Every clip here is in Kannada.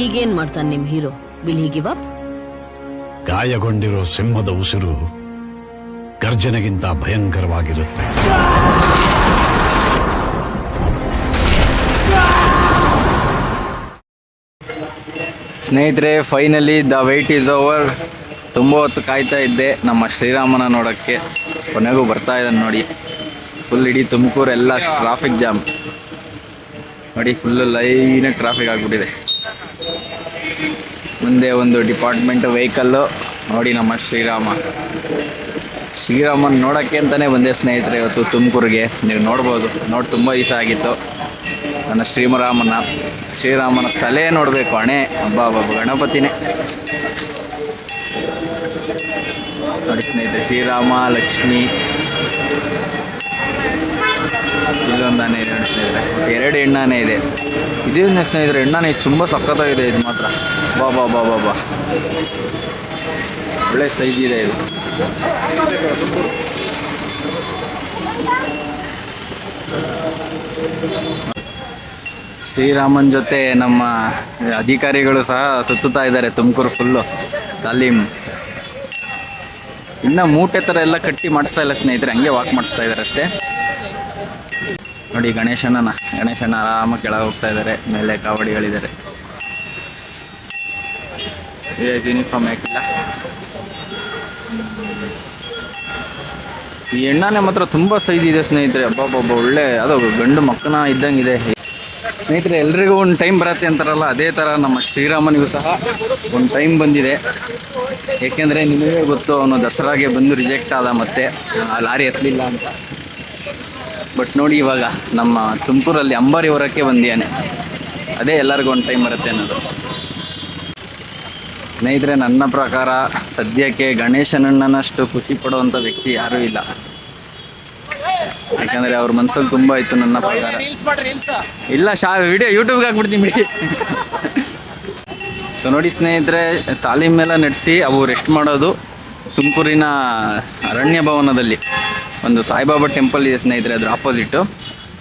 ಈಗೇನ್ ಮಾಡ್ತಾನೆ ನಿಮ್ hero? Will he give up? ಗಾಯಗೊಂಡಿರೋ ಸಿಂಹದ ಉಸಿರು ಗರ್ಜನೆಗಿಂತ ಭಯಂಕರವಾಗಿರುತ್ತೆ. ಸ್ನೇಹಿತರೆ finally the wait is over ತುಂಬ ಹೊತ್ತು ಕಾಯ್ತಾ ಇದ್ದೆ ನಮ್ಮ ಶ್ರೀರಾಮನ ನೋಡೋಕ್ಕೆ. ಕೊನೆಗೂ ಬರ್ತಾ ಇದ್ದಾನೆ ನೋಡಿ. ಫುಲ್ ಇಡೀ ತುಮಕೂರೆಲ್ಲ ಟ್ರಾಫಿಕ್ ಜಾಮ್ ನೋಡಿ ಫುಲ್ಲು ಲೈನಾಗಿ ಟ್ರಾಫಿಕ್ ಆಗಿಬಿಟ್ಟಿದೆ. ಮುಂದೆ ಒಂದು ಡಿಪಾರ್ಟ್ಮೆಂಟ್ ವೆಹಿಕಲ್ಲು. ನೋಡಿ ನಮ್ಮ ಶ್ರೀರಾಮ. ಶ್ರೀರಾಮನ್ ನೋಡೋಕ್ಕೆ ಅಂತಲೇ ಬಂದೆ ಸ್ನೇಹಿತರೆ ಇವತ್ತು ತುಮಕೂರಿಗೆ. ನೀವು ನೋಡ್ಬೋದು. ನೋಡಿ, ತುಂಬ ದಿವಸ ಆಗಿತ್ತು. ನನ್ನ ಶ್ರೀರಾಮನ ಶ್ರೀರಾಮನ ತಲೆ ನೋಡಬೇಕು ಹಣೆ ಹಬ್ಬ ಹಬ್ಬ ಗಣಪತಿನೇ. ನೋಡಿ ಸ್ನೇಹಿತರೆ, ಶ್ರೀರಾಮ, ಲಕ್ಷ್ಮಿ. ಇಲ್ಲೊಂದು ಆನೆ ಇದೆ ಸ್ನೇಹಿತರೆ. ಎರಡು ಎಣ್ಣಾನೆ ಇದೆ. ಇದನ್ನ ಸ್ನೇಹಿತರೆ ಎಣ್ಣಾನೆ ತುಂಬ ಸಖತ್ತಾಗಿದೆ ಇದು ಮಾತ್ರ. ಬಾ ಬಾ ಬಾ ಬಾ ಬಾ. ಒಳ್ಳೆ ಸೈಜ್ ಇದೆ ಇದು. ಶ್ರೀರಾಮನ್ ಜೊತೆ ನಮ್ಮ ಅಧಿಕಾರಿಗಳು ಸಹ ಸುತ್ತುತ್ತಾ ಇದ್ದಾರೆ, ತುಮಕೂರು ಫುಲ್ಲು ತಾಲೀಮ್. ಇನ್ನ ಮೂಟೆ ಥರ ಎಲ್ಲ ಕಟ್ಟಿ ಮಾಡಿಸ್ತಾ ಇಲ್ಲ ಸ್ನೇಹಿತರೆ, ಹಂಗೆ ವಾಕ್ ಮಾಡಿಸ್ತಾ ಇದ್ದಾರೆ ಅಷ್ಟೇ. ನೋಡಿ ಗಣೇಶಣ್ಣನ ಗಣೇಶನ ಆರಾಮ ಕೆಳಗೆ ಹೋಗ್ತಾ ಇದ್ದಾರೆ, ಮೇಲೆ ಕಾವಡಿಗಳಿದ್ದಾರೆ. ಯೂನಿಫಾರ್ಮ್ ಹಾಕಿಲ್ಲ ಈ ಎಣ್ಣಾನೆ ಮಾತ್ರ ತುಂಬ ಸೈಜ್ ಇದೆ ಸ್ನೇಹಿತರೆ ಅಬ್ಬಬ್ಬಬ್ಬ ಒಳ್ಳೆ ಅದು ಗಂಡು ಮಕ್ಕನ ಇದ್ದಂಗಿದೆ ಸ್ನೇಹಿತರೆ ಎಲ್ರಿಗೂ ಒಂದು ಟೈಮ್ ಬರುತ್ತೆ ಅಂತಾರಲ್ಲ ಅದೇ ಥರ ನಮ್ಮ ಶ್ರೀರಾಮನಿಗೂ ಸಹ ಒಂದು ಟೈಮ್ ಬಂದಿದೆ ಏಕೆಂದರೆ ನಿಮಗೆ ಗೊತ್ತು ಅವನು ದಸರಾಗೆ ಬಂದು ರಿಜೆಕ್ಟ್ ಆದ ಮತ್ತೆ ಆ ಲಾರಿ ಎತ್ತಲಿಲ್ಲ ಅಂತ ಬಟ್ ನೋಡಿ ಇವಾಗ ನಮ್ಮ ತುಮಕೂರಲ್ಲಿ ಅಂಬಾರಿ ಹೊರಕ್ಕೆ ಬಂದಿಯಾನೆ ಅದೇ ಎಲ್ಲರಿಗೂ ಒಂದು ಟೈಮ್ ಬರುತ್ತೆ ಅನ್ನೋದು ಸ್ನೇಹಿತರೆ, ನನ್ನ ಪ್ರಕಾರ ಸದ್ಯಕ್ಕೆ ಗಣೇಶನಣ್ಣನಷ್ಟು ಖುಷಿ ಪಡುವಂಥ ವ್ಯಕ್ತಿ ಯಾರೂ ಇಲ್ಲ. ಯಾಕಂದರೆ ಅವ್ರ ಮನಸ್ಸಲ್ಲಿ ತುಂಬ ಇತ್ತು ನನ್ನ ಪ್ರಕಾರ. ಇಲ್ಲ, ಶಾ, ವಿಡಿಯೋ ಯೂಟ್ಯೂಬ್ಗೆ ಹಾಕ್ಬಿಡ್ತೀನಿ ಬಿಡಿ. ಸೊ ನೋಡಿ ಸ್ನೇಹಿತರೆ ತಾಲೀಮೆಲ್ಲ ನಡೆಸಿ ಅವು ರೆಸ್ಟ್ ಮಾಡೋದು ತುಮಕೂರಿನ ಅರಣ್ಯ ಭವನದಲ್ಲಿ. ಒಂದು ಸಾಯಿಬಾಬಾ ಟೆಂಪಲ್ ಇದೆ ಸ್ನೇಹಿತರೆ, ಅದ್ರ ಆಪೋಸಿಟ್ಟು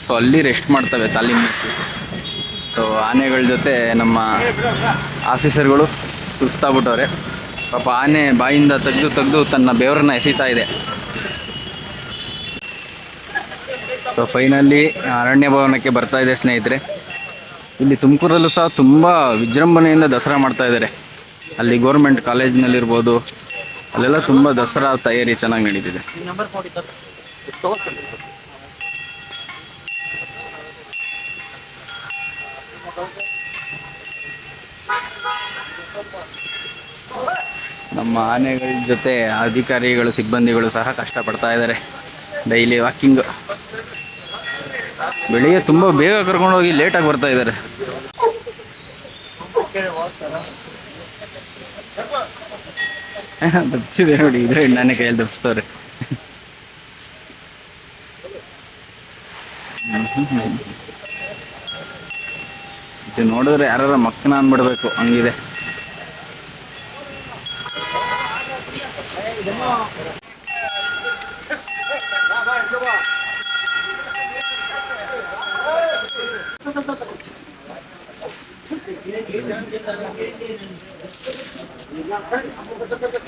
ಸೊ ಅಲ್ಲಿ ರೆಸ್ಟ್ ಮಾಡ್ತವೆ ತಾಲೀಮ್. ಸೊ ಆನೆಗಳ ಜೊತೆ ನಮ್ಮ ಆಫೀಸರ್ಗಳು ಸುಸ್ತಾಗ್ಬಿಟ್ಟವ್ರೆ. ಪಾಪ ಆನೆ ಬಾಯಿಂದ ತೆಗೆದು ತೆಗೆದು ತನ್ನ ಬೆವರನ್ನ ಎಸಿತಾ ಇದೆ. ಸೊ ಫೈನಲಿ ಅರಣ್ಯ ಭವನಕ್ಕೆ ಬರ್ತಾ ಇದೆ ಸ್ನೇಹಿತರೆ. ಇಲ್ಲಿ ತುಮಕೂರಲ್ಲೂ ಸಹ ತುಂಬ ವಿಜೃಂಭಣೆಯಿಂದ ದಸರಾ ಮಾಡ್ತಾ ಇದ್ದಾರೆ. ಅಲ್ಲಿ ಗೌರ್ಮೆಂಟ್ ಕಾಲೇಜಿನಲ್ಲಿರ್ಬೋದು ಅಲ್ಲೆಲ್ಲ ತುಂಬ ದಸರಾ ತಯಾರಿ ಚೆನ್ನಾಗಿ ನಡೀತಿದೆ. ನಮ್ಮ ಆನೆಗಳ ಜೊತೆ ಅಧಿಕಾರಿಗಳು, ಸಿಬ್ಬಂದಿಗಳು ಸಹ ಕಷ್ಟಪಡ್ತಾ ಇದ್ದಾರೆ. Daily walking. ಬೆಳಿಗ್ಗೆ ತುಂಬ ಬೇಗ ಕರ್ಕೊಂಡೋಗಿ ಲೇಟಾಗಿ ಬರ್ತಾ ಇದ್ದಾರೆ. ದಪ್ಸಿದೆ ನೋಡಿ, ಇದ್ರೆ ನಾನೇ ಕೈಯಲ್ಲಿ ದಪ್ಸ್ತವ್ರೆ ಇದು ನೋಡಿದ್ರೆ ಯಾರ ಮಕ್ಕನ ಅನ್ಬಿಡ್ಬೇಕು, ಹಂಗಿದೆ.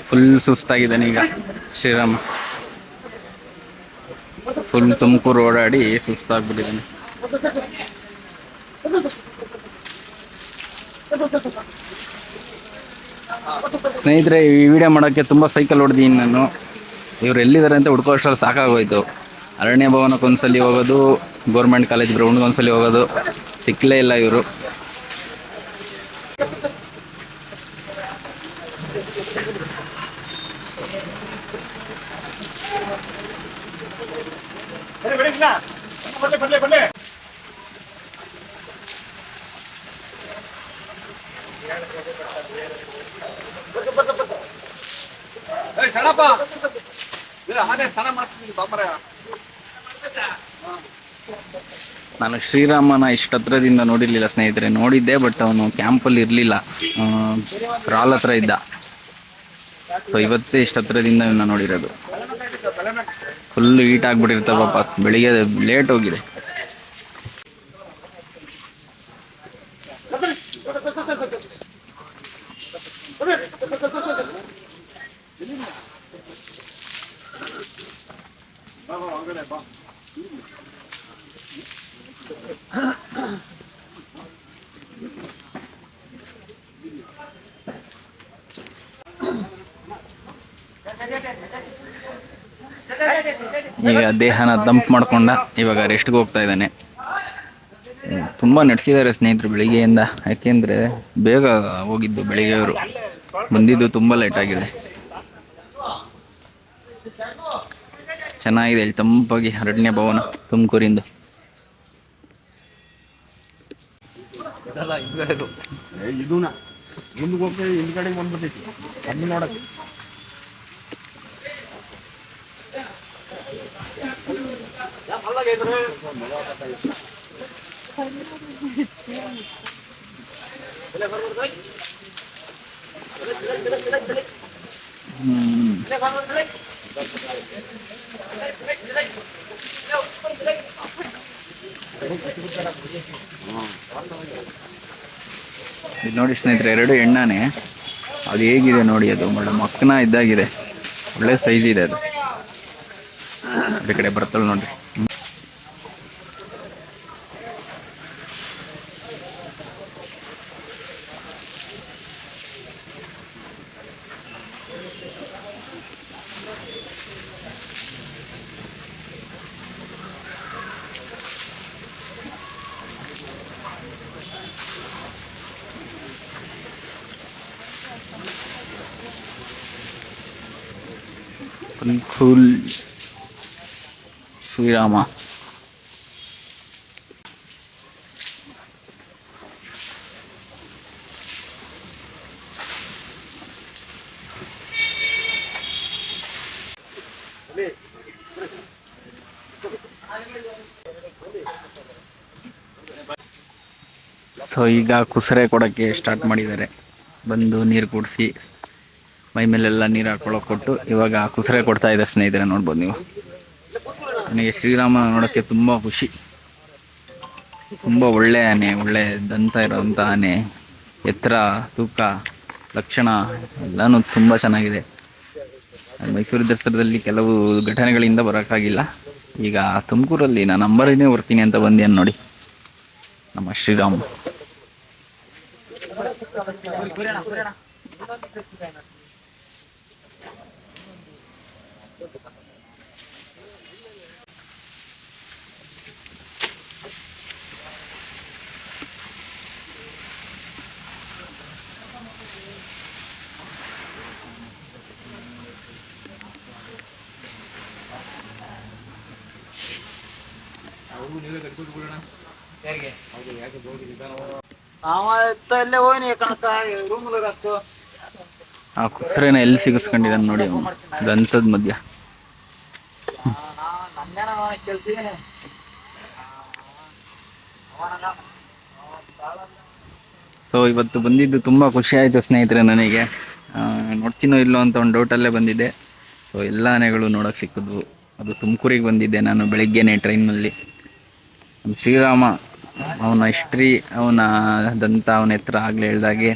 ಫುಲ್ ಸುಸ್ತಾಗಿದ್ದಾನೆ ಈಗ ಶ್ರೀರಾಮ. ಫುಲ್ ತುಮಕೂರು ಓಡಾಡಿ ಸುಸ್ತಾಗ್ಬಿಟ್ಟಿದ್ದಾನೆ. ಸ್ನೇಹಿತರೆ, ಈ ವಿಡಿಯೋ ಮಾಡೋಕ್ಕೆ ತುಂಬ ಸೈಕಲ್ ಹೊಡೆದೀನಿ ನಾನು ಇವ್ರು ಎಲ್ಲಿದ್ದಾರೆ ಅಂತ ಹುಡ್ಕೋ ಅಷ್ಟ್ರಲ್ಲಿ ಸಾಕಾಗೋಯ್ತು. ಅರಣ್ಯ ಭವನಕ್ಕೆ ಒಂದ್ಸಲಿ ಹೋಗೋದು ಗೌರ್ಮೆಂಟ್ ಕಾಲೇಜ್ ಗ್ರೌಂಡ್ಗೆ ಒಂದ್ಸಲಿ ಹೋಗೋದು, ಸಿಕ್ಕಲೇ ಇಲ್ಲ ಇವರು. ನಾನು ಶ್ರೀರಾಮನ ಇಷ್ಟತ್ರದಿಂದ ನೋಡಿರ್ಲಿಲ್ಲ ಸ್ನೇಹಿತರೆ. ನೋಡಿದ್ದೆ ಬಟ್ ಅವನು ಕ್ಯಾಂಪಲ್ಲಿ ಇರಲಿಲ್ಲ. ರಾಲ್ ಹತ್ರ ಇದ್ದ. ಸೊ ಇವತ್ತೇ ಇಷ್ಟತ್ರದಿಂದ ಇವನ್ನ ನೋಡಿರೋದು. ಫುಲ್ ಈಟ್ ಆಗ್ಬಿಟ್ಟಿರ್ತಾವ ಪಾಪ. ಬೆಳಿಗ್ಗೆ ಲೇಟ್ ಹೋಗಿದೆ. ಈಗ ದೇಹನ ದಂಪ್ ಮಾಡ್ಕೊಂಡ ಇವಾಗ ರೆಸ್ಟ್ಗೆ ಹೋಗ್ತಾ ಇದ್ದಾನೆ. ತುಂಬ ನಡೆಸಿದ್ದಾರೆ ಸ್ನೇಹಿತರು ಬೆಳಿಗ್ಗೆಯಿಂದ, ಯಾಕೆಂದರೆ ಬೇಗ ಹೋಗಿದ್ದು ಬೆಳಿಗ್ಗೆ ಅವರು ಬಂದಿದ್ದು ತುಂಬ ಲೇಟ್ ಆಗಿದೆ. ಚೆನ್ನಾಗಿದೆ ಇಲ್ಲಿ ತಂಪಾಗಿ ಅರಣ್ಯ ಭವನ ತುಮಕೂರಿಂದು. ಇದು. ನೋಡಕ್ಕೆ. ಇದು ನೋಡಿ ಸ್ನೇಹಿತರೆ ಎರಡು ಎಣ್ಣಾನೆ. ಅದು ಹೇಗಿದೆ ನೋಡಿ ಅದು ಒಳ್ಳೆ ಮಕ್ಕನ ಇದ್ದಾಗಿದೆ ಒಳ್ಳೆ ಸೈಜ್ ಇದೆ ಅದು. ಅದೇ ಕಡೆ ಬರ್ತಲ್ಲ ನೋಡ್ರಿ. ಫುಲ್ ಶ್ರೀರಾಮ ಸೊ ಈಗ ಕುಸರೆ ಕೊಡೋಕ್ಕೆ ಸ್ಟಾರ್ಟ್ ಮಾಡಿದ್ದಾರೆ. ಬಂದು ನೀರು ಕುಡಿಸಿ. ಮೈ ಮೇಲೆಲ್ಲ ನೀರು ಹಾಕೊಳ್ಳೋಕೆ ಕೊಟ್ಟು ಇವಾಗ ಕುಸರೆ ಕೊಡ್ತಾ ಇದೆ ಸ್ನೇಹಿತರೆ, ನೋಡ್ಬೋದು ನೀವು. ನನಗೆ ಶ್ರೀರಾಮ ನೋಡೋಕ್ಕೆ ತುಂಬ ಖುಷಿ. ತುಂಬ ಒಳ್ಳೆ ಆನೆ, ಒಳ್ಳೆ ದಂತ ಇರೋವಂಥ ಆನೆ. ಎತ್ತರ, ತೂಕ, ಲಕ್ಷಣ ಎಲ್ಲನೂ ತುಂಬ ಚೆನ್ನಾಗಿದೆ. ಮೈಸೂರು ದಸರಾದಲ್ಲಿ ಕೆಲವು ಘಟನೆಗಳಿಂದ ಬರೋಕ್ಕಾಗಿಲ್ಲ. ಈಗ ತುಮಕೂರಲ್ಲಿ ನಾನು ನಂಬರಿನೇ ಬರ್ತೀನಿ ಅಂತ ಬಂದೇನು ನೋಡಿ. ನಮ್ಮ ಶ್ರೀರಾಮ್. ಆ ಎಲ್ಲಿ ಸಿಗಿಸ್ಕೊಂಡಿದ್ದಾನೆ ನೋಡಿ ಅವನು. ದಂತದ ಮಧ್ಯ. ಸೊ ಇವತ್ತು ಬಂದಿದ್ದು ತುಂಬ ಖುಷಿ ಆಯಿತು ಸ್ನೇಹಿತರೆ ನನಗೆ. ನೋಡ್ತೀನೋ ಇಲ್ಲೋ ಅಂತ ಒಂದು ಡೌಟಲ್ಲೇ ಬಂದಿದ್ದೆ ಸೊ ಎಲ್ಲ ಆನೆಗಳು ನೋಡೋಕೆ ಸಿಕ್ಕಿದ್ವು. ಅದು ತುಮಕೂರಿಗೆ ಬಂದಿದ್ದೆ ನಾನು ಬೆಳಿಗ್ಗೆನೆ ಟ್ರೈನಲ್ಲಿ ಶ್ರೀರಾಮ, ಅವನ ಹಿಸ್ಟ್ರಿ ಅವನ ದಂತ, ಅವನ ಎತ್ತರ ಆಗಲೇ ಹೇಳ್ದಾಗೆ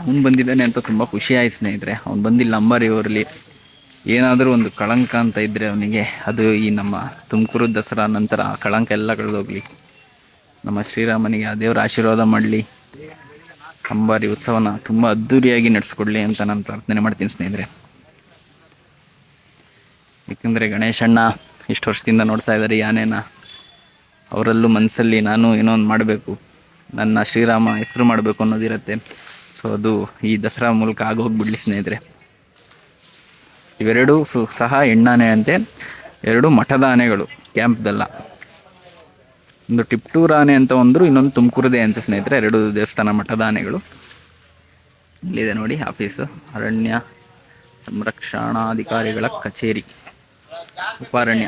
ಅವನು ಬಂದಿದ್ದಾನೆ ಅಂತ ತುಂಬ ಖುಷಿ ಆಯ್ತು ಸ್ನೇಹಿತರೆ. ಅವ್ನು ಬಂದಿಲ್ಲ ಅಂಬಾರಿ ಇವರಲ್ಲಿ ಏನಾದರೂ ಒಂದು ಕಳಂಕ ಅಂತ ಇದ್ದರೆ ಅವನಿಗೆ, ಅದು ಈ ನಮ್ಮ ತುಮಕೂರು ದಸರಾ ನಂತರ ಆ ಕಳಂಕ ಎಲ್ಲ ಕಳೆದೋಗ್ಲಿ ನಮ್ಮ ಶ್ರೀರಾಮನಿಗೆ ಆ ದೇವರ ಆಶೀರ್ವಾದ ಮಾಡಲಿ. ಅಂಬಾರಿ ಉತ್ಸವನ ತುಂಬ ಅದ್ಧೂರಿಯಾಗಿ ನಡೆಸ್ಕೊಡ್ಲಿ ಅಂತ ನಾನು ಪ್ರಾರ್ಥನೆ ಮಾಡ್ತೀನಿ ಸ್ನೇಹಿತರೆ. ಏಕೆಂದರೆ ಗಣೇಶಣ್ಣ ಇಷ್ಟು ವರ್ಷದಿಂದ ನೋಡ್ತಾ ಇದ್ದಾರೆ ಯಾನೇನ ಅವರಲ್ಲೂ ಮನಸ್ಸಲ್ಲಿ ನಾನು ಏನೋ ಒಂದು ಮಾಡಬೇಕು. ನನ್ನ ಶ್ರೀರಾಮ ಹೆಸರು ಮಾಡಬೇಕು ಅನ್ನೋದಿರುತ್ತೆ. ಸೊ ಅದು ಈ ದಸರಾ ಮೂಲಕ ಆಗೋಗ್ಬಿಡ್ಲಿ ಸ್ನೇಹಿತರೆ. ಇವೆರಡೂ ಸು, ಸಹ ಹೆಣ್ಣಾನೆಯಂತೆ ಎರಡು ಮಠದ ಆನೆಗಳು ಕ್ಯಾಂಪ್ದಲ್ಲ. ಒಂದು ಟಿಪ್ಟೂರ್ ಆನೆ ಅಂತ ಒಂದರು, ಇನ್ನೊಂದು ತುಮಕೂರದೇ ಅಂತ ಸ್ನೇಹಿತರೆ, ಎರಡು ದೇವಸ್ಥಾನ ಮಠದ ಆನೆಗಳು ಇಲ್ಲಿದೆ ನೋಡಿ ಆಫೀಸು. ಅರಣ್ಯ ಸಂರಕ್ಷಣಾಧಿಕಾರಿಗಳ ಕಚೇರಿ. ಉಪಾರಣ್ಯ.